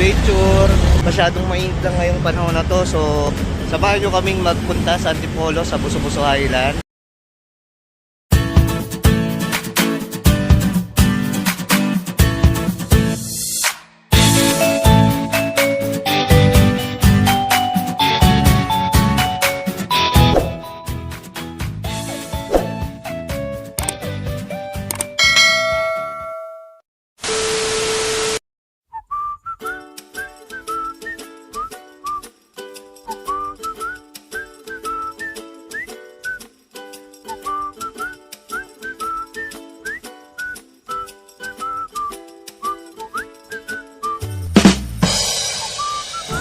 adventure. Masyadong mainit lang ngayong panahon na to. So, samahan nyo kaming magpunta sa Antipolo sa Buso-Buso Island.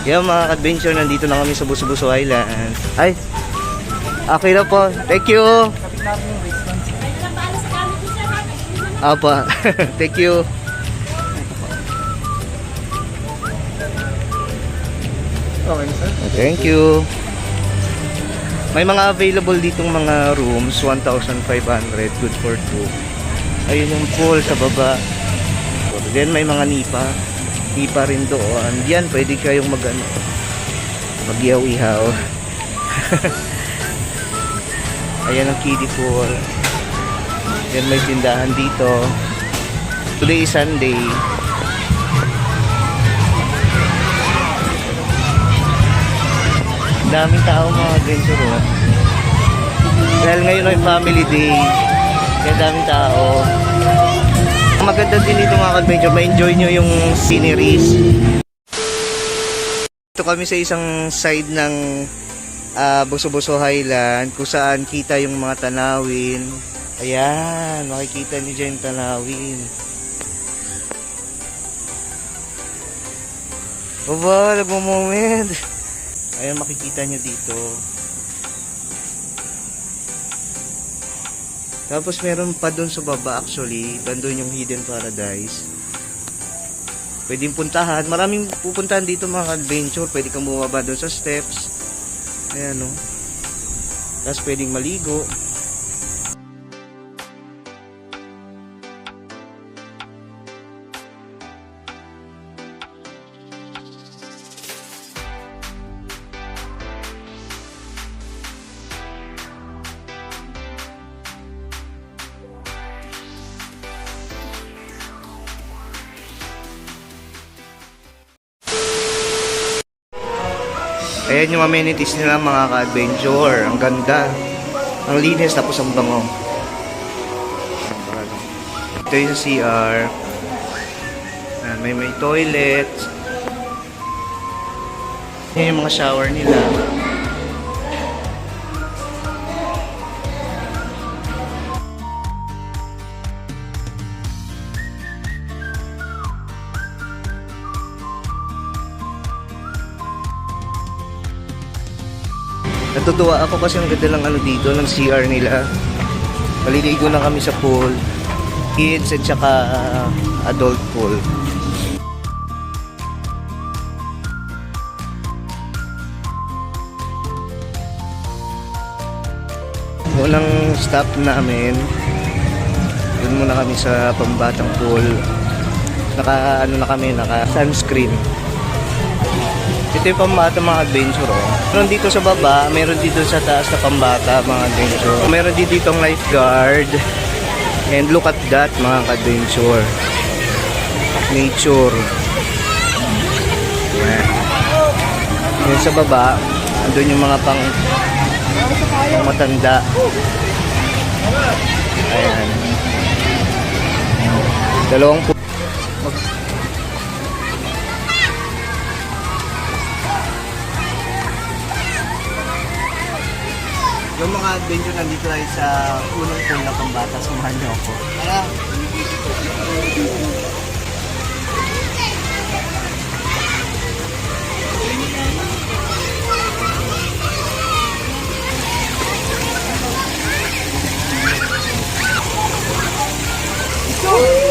Yan mga adventure nandito na kami sa Buso-Buso Island. Ay, okay na po. Thank you. Apa, thank you. Thank you. May mga available ditong mga rooms, 1,500, good for two. Ayun yung pool sa baba. Then may mga nipa. Nipa rin doon. Diyan, pwede kayong mag ano, mag-ihaw-ihaw. Ayan ang kiddie pool. Then may tindahan dito. Today is Sunday. daming tao mga adventure oh. Dahil ngayon ay family day. Kaya daming tao. Maganda din dito mga adventure, ma-enjoy nyo yung sceneries. Ito kami sa isang side ng ah, Buso-Buso Highland kung saan kita yung mga tanawin. Ayan, makikita niyo dyan yung tanawin. Baba, nagmo-moment. Ayan, makikita nyo dito. Tapos meron pa doon sa baba actually, doon yung hidden paradise. Pwedeng puntahan. Maraming pupuntahan dito mga adventure. Pwede kang bumaba doon sa steps. Ayan o. Tapos pwedeng maligo. Ayan yung amenities nila mga ka-adventure. Ang ganda. Ang linis tapos ang bango. Ito yung CR. Ayan, may may toilet. Yan yung mga shower nila. Natutuwa ako kasi ang ganda ng ano dito, ng CR nila. Maliligo na kami sa pool. Kids at saka uh, adult pool. Unang stop namin, dun muna kami sa pambatang pool. Naka ano na kami, naka sunscreen. Ito yung pambata mga adventure oh. Meron dito sa baba, meron dito sa taas na pambata mga adventure. Meron dito ang lifeguard. And look at that mga adventure. Nature. Yan. Yan sa baba, andun yung mga pang, pang matanda. Ayan. Dalawang Yung mga adventure nandito tayo sa unang pool na pambata, samahan niyo ako. Kaya, Dylan!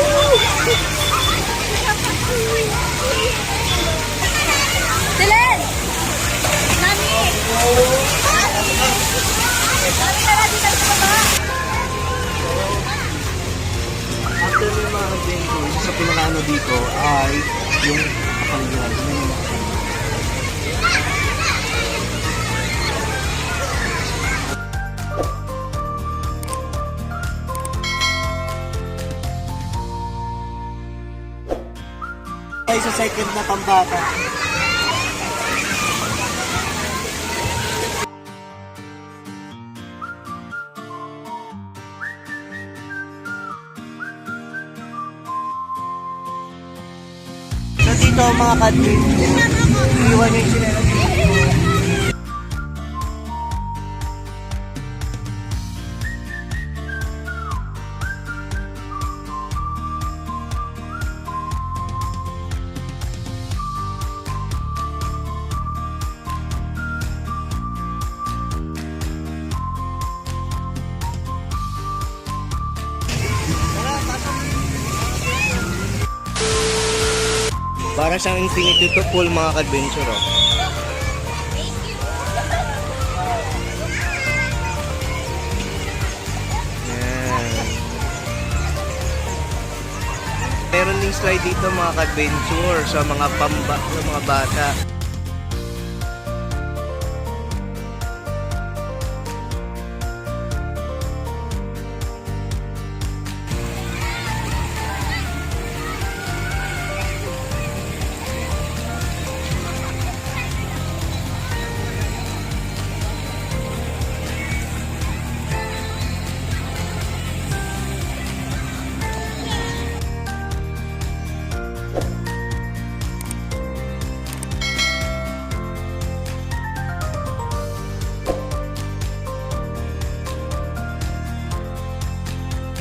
Sa second na pambata. So dito mga kadmin, iwan yung sila Para siyang infinity to pool mga ka-adventure oh. Yan. Meron ding slide dito mga ka-adventure sa mga pamba, sa mga bata.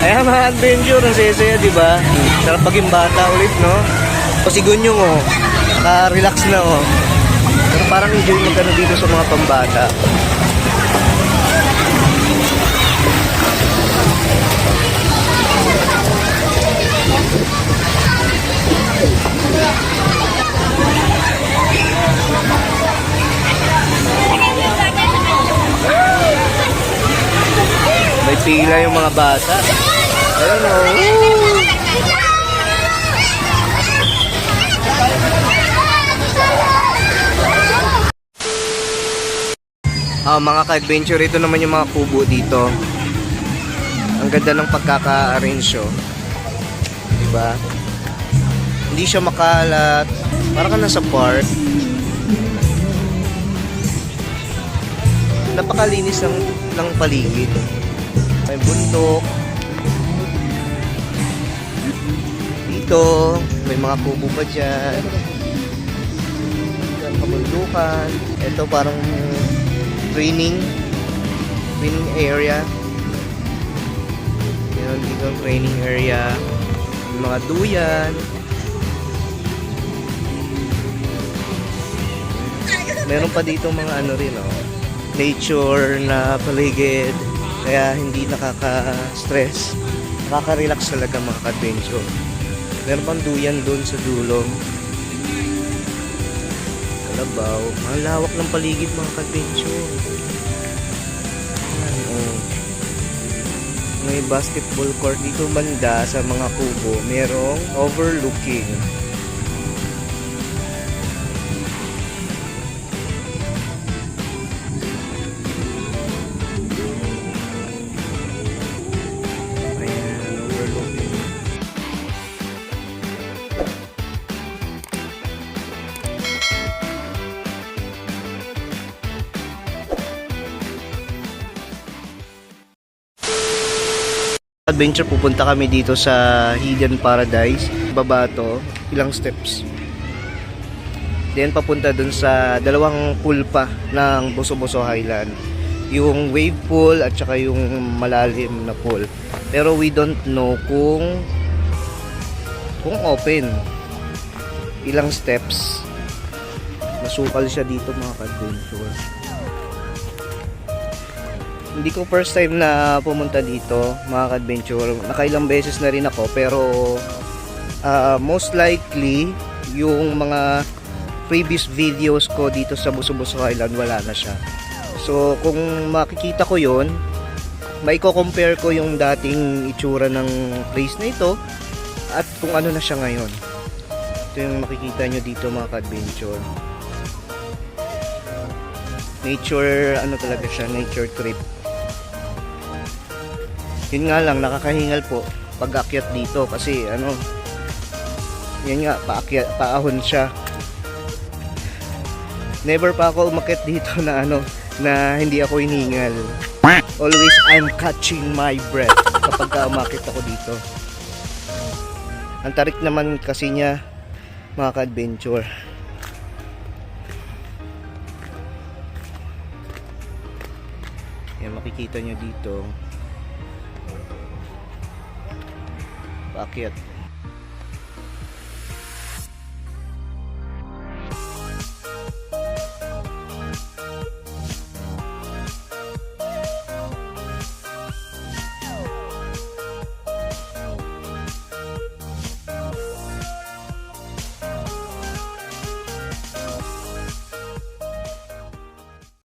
Kaya mga adventure, ang saya-saya, di ba? Sarap maging bata ulit, no? O si Gunyong, oh. Naka-relax na, oh. Pero parang enjoy magkano dito sa mga pambata. May pila yung mga bata. Ayun, oh. Ah, mga ka-adventure, ito naman yung mga kubo dito. Ang ganda ng pagkaka-arrange, oh. Diba? Hindi siya makalat. Parang ka nasa park. Napakalinis ng, ng paligid. May bundok. Dito, may mga kubo pa dyan. Yan, kabundukan. Ito parang training training area. Yun dito training area. Yung mga duyan. Meron pa dito mga ano rin oh, nature na paligid. Kaya hindi nakaka-stress. Nakaka-relax talaga mga ka-adventure meron pang duyan doon sa dulong Kalabaw. Ang lawak ng paligid mga. Ayan, oh. May basketball court dito banda sa mga kubo. Merong overlooking. Adventure pupunta kami dito sa Hidden Paradise. Baba to ilang steps. Then papunta dun sa dalawang pool pa ng Boso Boso Highland. Yung wave pool at saka yung malalim na pool. Pero we don't know kung kung open ilang steps masukal siya dito mga ka-adventure hindi ko first time na pumunta dito mga ka-adventure nakailang beses na rin ako pero ah, most likely yung mga previous videos ko dito sa Buso-Buso Island wala na siya. So kung makikita ko yon may compare ko yung dating itsura ng place na ito at kung ano na siya ngayon. Ito yung makikita nyo dito mga ka-adventure. Nature ano talaga siya nature trip. Yun nga lang nakakahingal po pag akyat dito. Kasi ano yun nga paakyat, paahon siya. Never pa ako umakyat dito na ano na hindi ako hiningal. Always I'm catching my breath kapag umakit ako dito ang tarik naman kasi niya mga ka-adventure. Yan makikita nyo dito. Paakyat.